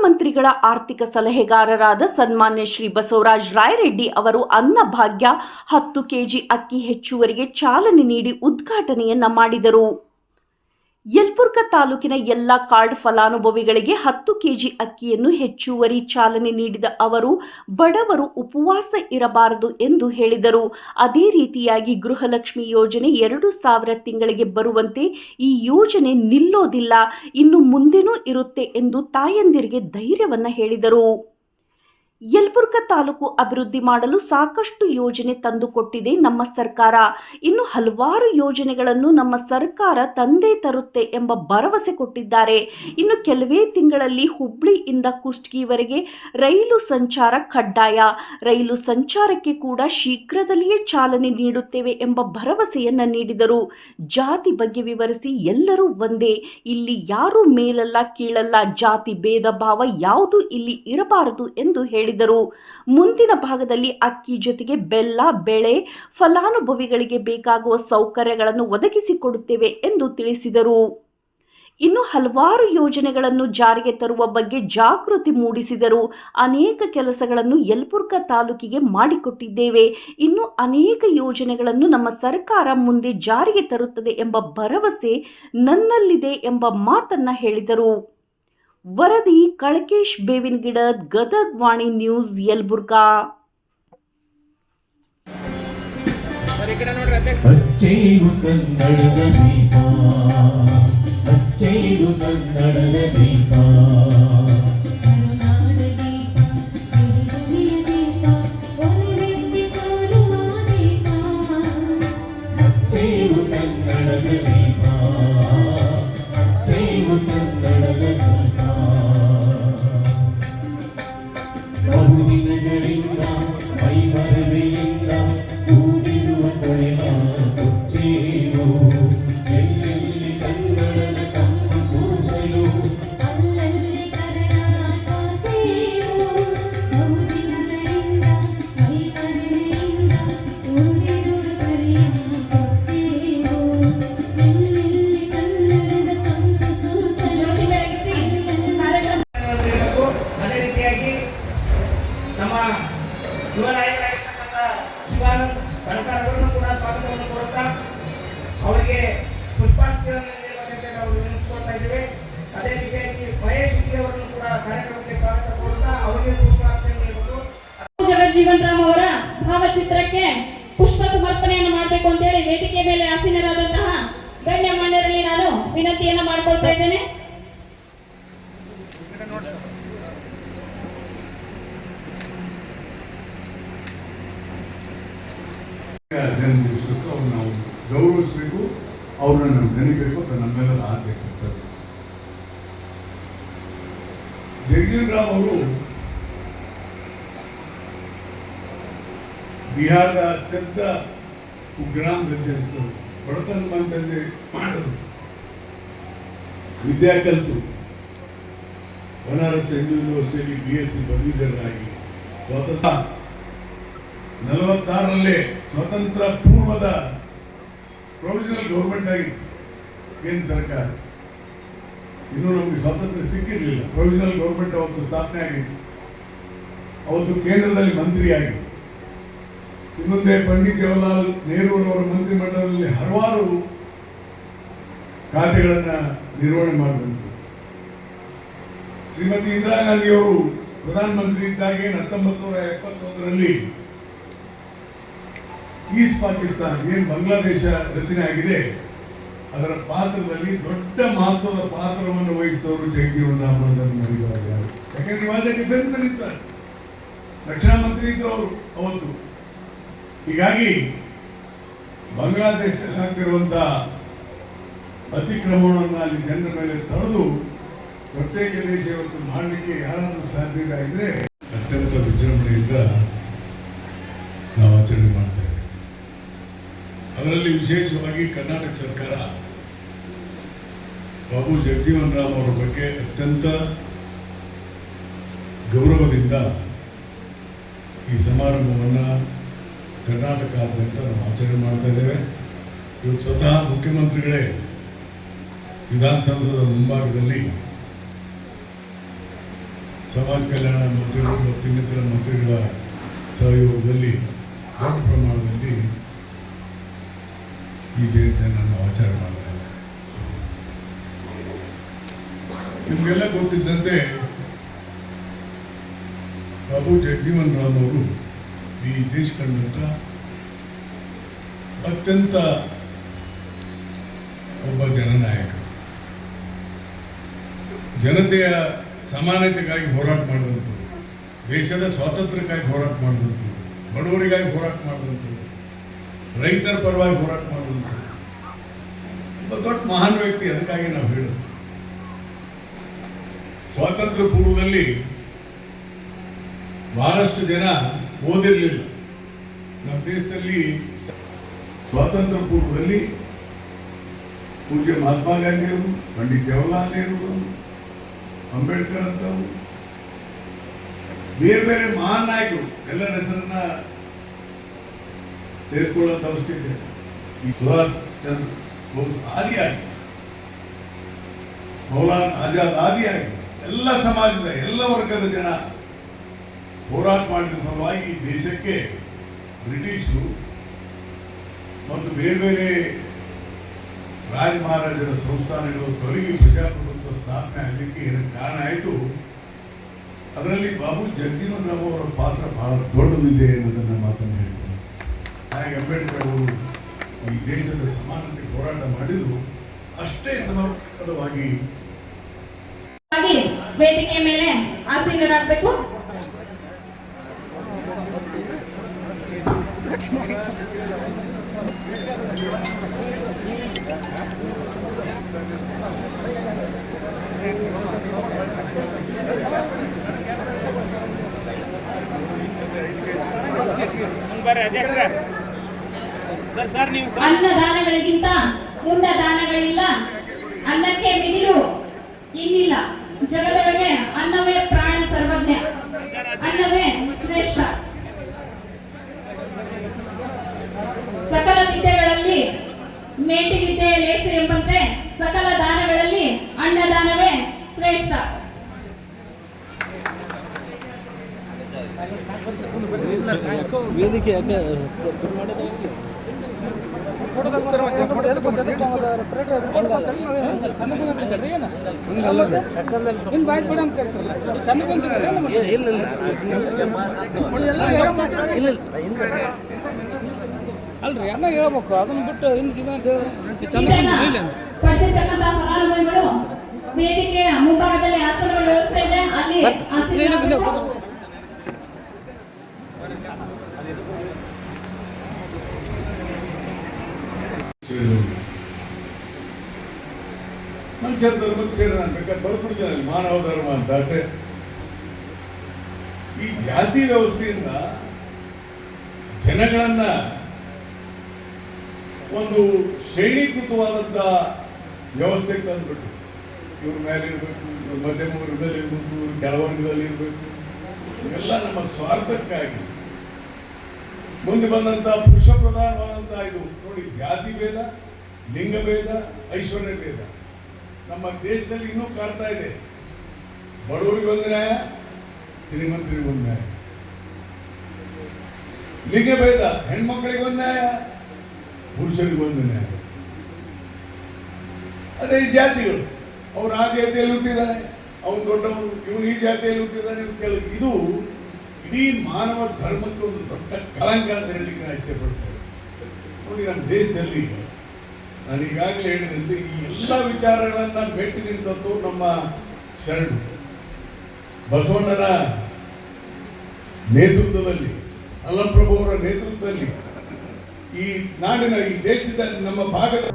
ಮುಖ್ಯಮಂತ್ರಿಗಳ ಆರ್ಥಿಕ ಸಲಹೆಗಾರರಾದ ಸನ್ಮಾನ್ಯ ಶ್ರೀ ಬಸವರಾಜ್ ರಾಯರೆಡ್ಡಿ ಅವರು ಅನ್ನಭಾಗ್ಯ ಹತ್ತು ಕೆಜಿ ಅಕ್ಕಿ ಹೆಚ್ಚುವರಿಗೆ ಚಾಲನೆ ನೀಡಿ ಉದ್ಘಾಟನೆಯನ್ನ ಮಾಡಿದರು. ಯಲಬುರ್ಗಾ ತಾಲೂಕಿನ ಎಲ್ಲ ಕಾರ್ಡ್ ಫಲಾನುಭವಿಗಳಿಗೆ ಹತ್ತು ಕೆಜಿ ಅಕ್ಕಿಯನ್ನು ಹೆಚ್ಚುವರಿ ಚಾಲನೆ ನೀಡಿದ ಅವರು, ಬಡವರು ಉಪವಾಸ ಇರಬಾರದು ಎಂದು ಹೇಳಿದರು. ಅದೇ ರೀತಿಯಾಗಿ ಗೃಹಲಕ್ಷ್ಮಿ ಯೋಜನೆ ಎರಡು ಸಾವಿರ ತಿಂಗಳಿಗೆ ಬರುವಂತೆ ಈ ಯೋಜನೆ ನಿಲ್ಲೋದಿಲ್ಲ, ಇನ್ನು ಮುಂದೆನೂ ಇರುತ್ತೆ ಎಂದು ತಾಯಂದಿರಿಗೆ ಧೈರ್ಯವನ್ನ ಹೇಳಿದರು. ಯಲಬುರ್ಗಾ ತಾಲೂಕು ಅಭಿವೃದ್ಧಿ ಮಾಡಲು ಸಾಕಷ್ಟು ಯೋಜನೆ ತಂದುಕೊಟ್ಟಿದೆ ನಮ್ಮ ಸರ್ಕಾರ. ಇನ್ನು ಹಲವಾರು ಯೋಜನೆಗಳನ್ನು ನಮ್ಮ ಸರ್ಕಾರ ತಂದೆ ತರುತ್ತೆ ಎಂಬ ಭರವಸೆ ಕೊಟ್ಟಿದ್ದಾರೆ. ಇನ್ನು ಕೆಲವೇ ತಿಂಗಳಲ್ಲಿ ಹುಬ್ಳಿಯಿಂದ ಕುಷ್ಟಗಿವರೆಗೆ ರೈಲು ಸಂಚಾರ ಕಡ್ಡಾಯ. ರೈಲು ಸಂಚಾರಕ್ಕೆ ಕೂಡ ಶೀಘ್ರದಲ್ಲಿಯೇ ಚಾಲನೆ ನೀಡುತ್ತೇವೆ ಎಂಬ ಭರವಸೆಯನ್ನ ನೀಡಿದರು. ಜಾತಿ ಬಗ್ಗೆ ವಿವರಿಸಿ ಎಲ್ಲರೂ ಒಂದೇ. ಇಲ್ಲಿ ಯಾರೂ ಮೇಲಲ್ಲ, ಕೀಳಲ್ಲ ಜಾತಿ ಭೇದ ಭಾವ ಯಾವುದು ಇಲ್ಲಿ ಇರಬಾರದು ಎಂದು ಹೇಳಿದರು. ಮುಂದಿನ ಭಾಗದಲ್ಲಿ ಅಕ್ಕಿ ಜೊತೆಗೆ ಬೆಲ್ಲ, ಬೆಳೆ, ಫಲಾನುಭವಿಗಳಿಗೆ ಬೇಕಾಗುವ ಸೌಕರ್ಯಗಳನ್ನು ಒದಗಿಸಿಕೊಡುತ್ತೇವೆ ಎಂದು ತಿಳಿಸಿದರು. ಇನ್ನು ಹಲವಾರು ಯೋಜನೆಗಳನ್ನು ಜಾರಿಗೆ ತರುವ ಬಗ್ಗೆ ಜಾಗೃತಿ ಮೂಡಿಸಿದರು. ಅನೇಕ ಕೆಲಸಗಳನ್ನು ಯಲಬುರ್ಗಾ ತಾಲೂಕಿಗೆ ಮಾಡಿಕೊಟ್ಟಿದ್ದೇವೆ. ಇನ್ನು ಅನೇಕ ಯೋಜನೆಗಳನ್ನು ನಮ್ಮ ಸರ್ಕಾರ ಮುಂದೆ ಜಾರಿಗೆ ತರುತ್ತದೆ ಎಂಬ ಭರವಸೆ ನನ್ನಲ್ಲಿದೆ ಎಂಬ ಮಾತನ್ನ ಹೇಳಿದರು. ವರದಿ ಕಳಕೇಶ್ ಬೇವಿನಗಿಡದ್ ಗದಗ್ ವಾಣಿ ನ್ಯೂಸ್ ಯಲ್ಬುರ್ಗಾ. ಕನ್ನಡದ ದೀಪ. ಪುಷ್ಪಾಂಜಲಿಯನ್ನು ನೀಡಬೇಕಂತ ನಾವು ವಿನಂತಿಸ್ಕೊಳ್ತಾ ಇದ್ದೇವೆ ಅದೇ ರೀತಿಯಾಗಿ ಮಹೇಶ್ ಅವರನ್ನು ಕೂಡ ಕಾರ್ಯಕ್ರಮಕ್ಕೆ ಸ್ವಾಗತ ಕೋರುತ್ತಾ ಅವರಿಗೆ ಪುಷ್ಪಾಂಜಲಿ ನೀಡಬೇಕು ಜಗಜ್ಜೀವನ್ ರಾಮ್ ಅವರ ಭಾವಚಿತ್ರಕ್ಕೆ ಪುಷ್ಪ ಸಮರ್ಪಣೆಯನ್ನು ಮಾಡಬೇಕು ಅಂತ ಹೇಳಿ ವೇದಿಕೆ ಮೇಲೆ ಆಸೀನರಾದಂತಹ ಗಣ್ಯಮಾನ್ಯರಲ್ಲಿ ನಾನು ವಿನಂತಿಯನ್ನು ಮಾಡ್ಕೊಳ್ತಾ ಇದ್ದೇನೆ. ಅವ್ರನ್ನ ನಾವು ಗೌರವಿಸಬೇಕು. ಅವ್ರನ್ನ ನಾವು ನೆನಬೇಕು ಅಥವಾ ನಮ್ಮೆಲ್ಲರ ಆದ್ಯ ಜಗಜೀವರಾವ್ ಅವರು ಬಿಹಾರದ ಅತ್ಯಂತ ಕುಗ್ರಾಮದಲ್ಲಿ ಬಡತನ ಬಂದಲ್ಲಿ ಮಾಡಿದ್ರು. ವಿದ್ಯಾ ಕಲಿತು Banaras Hindu university B S C ಪದವೀಧರರಾಗಿ ಸ್ವತಂತ್ರ ನಲವತ್ತಾರರಲ್ಲೇ ಸ್ವತಂತ್ರ ಪೂರ್ವದ ಪ್ರೊವಿಷನಲ್ ಗೌರ್ಮೆಂಟ್ ಆಗಿತ್ತು ಕೇಂದ್ರ ಸರ್ಕಾರ. ಇನ್ನೂ ನಮಗೆ ಸ್ವಾತಂತ್ರ್ಯ ಸಿಕ್ಕಿರಲಿಲ್ಲ. ಪ್ರೊವಿಷನಲ್ ಗೌರ್ಮೆಂಟ್ ಅವತ್ತು ಸ್ಥಾಪನೆ ಆಗಿತ್ತು ಅವತ್ತು ಕೇಂದ್ರದಲ್ಲಿ ಮಂತ್ರಿ ಆಗಿತ್ತು ಇನ್ನೊಂದೇ ಪಂಡಿತ್ ಜವಾಹರ್ಲಾಲ್ ನೆಹರೂರವರ ಮಂತ್ರಿಮಂಡಲದಲ್ಲಿ ಹಲವಾರು ಖಾತೆಗಳನ್ನು ನಿರ್ವಹಣೆ ಮಾಡಬೇಕು ಶ್ರೀಮತಿ ಇಂದಿರಾ ಗಾಂಧಿಯವರು ಪ್ರಧಾನಮಂತ್ರಿ ಇದ್ದಾಗೆ ಹತ್ತೊಂಬತ್ತು ನೂರ ಎಪ್ಪತ್ತೊಂದರಲ್ಲಿ ಈಸ್ಟ್ ಪಾಕಿಸ್ತಾನ ಏನು ಬಾಂಗ್ಲಾದೇಶ ರಚನೆ ಆಗಿದೆ, ಅದರ ಪಾತ್ರದಲ್ಲಿ ದೊಡ್ಡ ಮಹತ್ವದ ಪಾತ್ರವನ್ನು ವಹಿಸಿದವರು ಜಗಜೀವನ್ ರಾಮ್ ಯಾಕಂದ್ರೆ ಇವಾಗ ಡಿಫೆನ್ಸ್ ಇರ್ತಾರೆ. ರಕ್ಷಣಾ ಮಂತ್ರಿ ಇದ್ರು ಅವರು, ಅವತ್ತು. ಹೀಗಾಗಿ ಬಾಂಗ್ಲಾದೇಶದಲ್ಲಿ ಆಗ್ತಿರುವಂತ ಅತಿಕ್ರಮಣವನ್ನು ಅಲ್ಲಿ ಜನರ ಮೇಲೆ ತಡೆದು ಪ್ರತ್ಯೇಕ ದೇಶ ಇವತ್ತು ಮಾಡಲಿಕ್ಕೆ ಯಾರಾದರೂ ಸಾಧ್ಯತೆ ಆಗಿದ್ರೆ ಅತ್ಯಂತ ವಿಜೃಂಭಣೆಯಿಂದ ನಾವು ಆಚರಣೆ ಮಾಡ್ತೇವೆ ಅದರಲ್ಲಿ ವಿಶೇಷವಾಗಿ ಕರ್ನಾಟಕ ಸರ್ಕಾರ ಬಾಬು ಜಗಜೀವನ್ ರಾಮ್ ಅವರ ಬಗ್ಗೆ ಅತ್ಯಂತ ಗೌರವದಿಂದ ಈ ಸಮಾರಂಭವನ್ನು ಕರ್ನಾಟಕಾದ್ಯಂತ ನಾವು ಆಚರಣೆ ಮಾಡ್ತಾ ಇದ್ದೇವೆ. ಇವತ್ತು ಸ್ವತಃ ಮುಖ್ಯಮಂತ್ರಿಗಳೇ ವಿಧಾನಸೌಧದ ಮುಂಭಾಗದಲ್ಲಿ ಸಮಾಜ ಕಲ್ಯಾಣ ಮಂತ್ರಿಗಳು ಮತ್ತು ಇನ್ನಿತರ ಮಂತ್ರಿಗಳ ಸಹಯೋಗದಲ್ಲಿ ದೊಡ್ಡ ಪ್ರಮಾಣದಲ್ಲಿ ಈ ಜಯಂತಿಯನ್ನು ಆಚಾರ ಮಾಡ್ತಾ ನಿಮಗೆಲ್ಲ ಗೊತ್ತಿದ್ದಂತೆ ಬಾಬು ಜಗಜೀವನ್ ರಾಮ್ ಅವರು ಈ ದೇಶ ಕಂಡಂತ ಅತ್ಯಂತ ಒಬ್ಬ ಜನನಾಯಕ. ಜನತೆಯ ಸಮಾನತೆಗಾಗಿ ಹೋರಾಟ ಮಾಡಿದಂಥದ್ದು ದೇಶದ ಸ್ವಾತಂತ್ರ್ಯಕ್ಕಾಗಿ ಹೋರಾಟ ಮಾಡಿದಂಥದ್ದು ಬಡವರಿಗಾಗಿ ಹೋರಾಟ ಮಾಡಿದಂಥದ್ದು ರೈತರ ಪರವಾಗಿ ಹೋರಾಟ ಮಾಡುವಂತ ಒಬ್ಬ ದೊಡ್ಡ ಮಹಾನ್ ವ್ಯಕ್ತಿ, ಅದಕ್ಕಾಗಿ ನಾವು ಹೇಳೋದು. ಸ್ವಾತಂತ್ರ್ಯ ಪೂರ್ವದಲ್ಲಿ ಬಹಳಷ್ಟು ಜನ ಓದಿರಲಿಲ್ಲ. ನಮ್ಮ ದೇಶದಲ್ಲಿ ಸ್ವಾತಂತ್ರ್ಯ ಪೂರ್ವದಲ್ಲಿ ಪೂಜ್ಯ ಮಹಾತ್ಮ ಗಾಂಧಿಯವರು, ಪಂಡಿತ್ ಜವಾಹರ್ಲಾಲ್ ನೆಹರು ಅಂಬೇಡ್ಕರ್ ಅಂತವರು, ಬೇರೆ ಬೇರೆ ಮಹಾನ್ ನಾಯಕರು, ಎಲ್ಲರ ಹೆಸರನ್ನ ತೆಗೆದುಕೊಳ್ಳುವಂತ ಅವಸ್ಥೆ ಇದೆ. ಈ ಸುಭಾಷ್ ಚಂದ್ರ ಆದಿಯಾಗಿ, ಮೌಲಾನ್ ಆಜಾದ್ ಆದಿಯಾಗಿ, ಎಲ್ಲ ಸಮಾಜದ ಎಲ್ಲ ವರ್ಗದ ಜನ ಹೋರಾಟ ಮಾಡಿದ ಫಲವಾಗಿ ಈ ದೇಶಕ್ಕೆ ಬ್ರಿಟಿಷರು ಮತ್ತು ಬೇರೆ ಬೇರೆ ರಾಜ ಮಹಾರಾಜರ ಸಂಸ್ಥಾನಗಳು ತೊಲಗಿ ಪ್ರಜಾಪ್ರಭುತ್ವ ಸ್ಥಾಪನೆ ಆಗಲಿಕ್ಕೆ ಏನಕ್ಕೆ ಕಾರಣ ಆಯಿತು? ಅದರಲ್ಲಿ ಬಾಬು ಜಗಜೀವನ್ ರಾಮ್ ಅವರ ಪಾತ್ರ ಬಹಳ ದೊಡ್ಡದಿದೆ ಅನ್ನೋದನ್ನ ಮಾತನ್ನು ಹೇಳ್ತಾರೆ ಹಾಗೆ ಅಂಬೇಡ್ಕರ್ ಅವರು ಈ ದೇಶದ ಸಮಾನತೆ ಹೋರಾಟ ಮಾಡಿದ್ರು ಅಷ್ಟೇ ಸಮರ್ಪಕವಾಗಿ ಹಾಗೆ ವೇದಿಕೆ ಮೇಲೆ ಆಸೀನರಾಗಬೇಕು. ಬರ್ರಿ ಅಧ್ಯಕ್ಷರ ಅನ್ನದಾನಗಳಿಗಿಂತ ಉಂಡ ದಾನಗಳಿಲ್ಲ ಅನ್ನಕ್ಕೆ ಮಿಗಿಲು ಇನ್ನಿಲ್ಲ. ಜಗದೊಳಗೆ ಅನ್ನವೇ ಪ್ರಾಣ ಸರ್ವಜ್ಞ. ಅನ್ನವೇ ಶ್ರೇಷ್ಠ. ಸಕಲ ವಿದ್ಯೆಗಳಲ್ಲಿ ಮೇಟಿಗಿದ್ದೆ ಲೇಸು ಎಂಬಂತೆ ಸಕಲ ದಾನಗಳಲ್ಲಿ ಅನ್ನದಾನವೇ ಶ್ರೇಷ್ಠ. ವೇದಿಕೆ ಯಾಕೆ ಅಲ್ರಿ ಅನ್ನ ಹೇಳ್ಬೇಕು. ಅದನ್ನ ಬಿಟ್ಟು ಇನ್ನು ಅಂತ ವೇದಿಕೆಯ ಮುಂಭಾಗದಲ್ಲಿ ಆಸನಗಳ ವ್ಯವಸ್ಥೆ ಇದೆ. ಅಲ್ಲಿ ಆಸೀನರಾಗಬೇಕು. ಸೇರಿದವರು ಮನುಷ್ಯ ಧರ್ಮಕ್ಕೆ ಸೇರಿ ನಾನು ಬೇಕಾದ್ರೆ ಬರ್ಬಿಡ್ತೀನಿ ಮಾನವ ಧರ್ಮ ಅಂತ. ಅಷ್ಟೇ ಈ ಜಾತಿ ವ್ಯವಸ್ಥೆಯಿಂದ ಜನಗಳನ್ನ ಒಂದು ಶ್ರೇಣೀಕೃತವಾದಂಥ ವ್ಯವಸ್ಥೆಗೆ ತಂದ್ಬಿಟ್ಟು ಇವ್ರ ಮೇಲೆ ಇರಬೇಕು ಮಧ್ಯಮ ವರ್ಗದಲ್ಲಿ ಇರಬೇಕು, ಇವ್ರ ಕೆಳವರ್ಗದಲ್ಲಿ ಇರಬೇಕು. ಇವೆಲ್ಲ ನಮ್ಮ ಸ್ವಾರ್ಥಕ್ಕಾಗಿ. ಮುಂದೆ ಬಂದಂತ ಪುರುಷ ಪ್ರಧಾನವಾದಂತ ಇದು. ನೋಡಿ, ಜಾತಿ ಭೇದ, ಲಿಂಗ ಭೇದ, ಐಶ್ವರ್ಯ ಭೇದ. ನಮ್ಮ ದೇಶದಲ್ಲಿ ಇನ್ನೂ ಕಾಡ್ತಾ ಇದೆ. ಬಡವರಿಗೊಂದು ನ್ಯಾಯ ಶ್ರೀಮಂತರಿಗೊಂದು ನ್ಯಾಯ. ಲಿಂಗ ಹೆಣ್ಮಕ್ಳಿಗೊಂದು ನ್ಯಾಯ ಪುರುಷರಿಗೊಂದು ನ್ಯಾಯ. ಅದೇ ಈ ಜಾತಿಗಳು, ಅವ್ರು ಆ ಜಾತಿಯಲ್ಲಿ ಹುಟ್ಟಿದ್ದಾನೆ ಅವ್ನು ದೊಡ್ಡವರು ಇವನು ಈ ಜಾತಿಯಲ್ಲಿ ಹುಟ್ಟಿದ್ದಾನೆ ಕೆಳಗೆ ಇದು ಇಡೀ ಮಾನವ ಧರ್ಮಕ್ಕೆ ಒಂದು ದೊಡ್ಡ ಕಳಂಕ ಅಂತ ಹೇಳಲಿಕ್ಕೆ ಇಚ್ಛೆ ಪಡ್ತೇನೆ. ನೋಡಿ, ನಮ್ಮ ದೇಶದಲ್ಲಿ ನಾನು ಈಗಾಗಲೇ ಹೇಳಿದಂತೆ ಈ ಎಲ್ಲ ವಿಚಾರಗಳನ್ನ ಭೇಟಿ ನಿಂತದ್ದು ನಮ್ಮ ಶರಣ ಬಸವಣ್ಣನ ನೇತೃತ್ವದಲ್ಲಿ ಅಲ್ಲಪ್ರಭು ಅವರ ನೇತೃತ್ವದಲ್ಲಿ ಈ ನಾಡಿನ ಈ ದೇಶದ ನಮ್ಮ ಭಾಗದ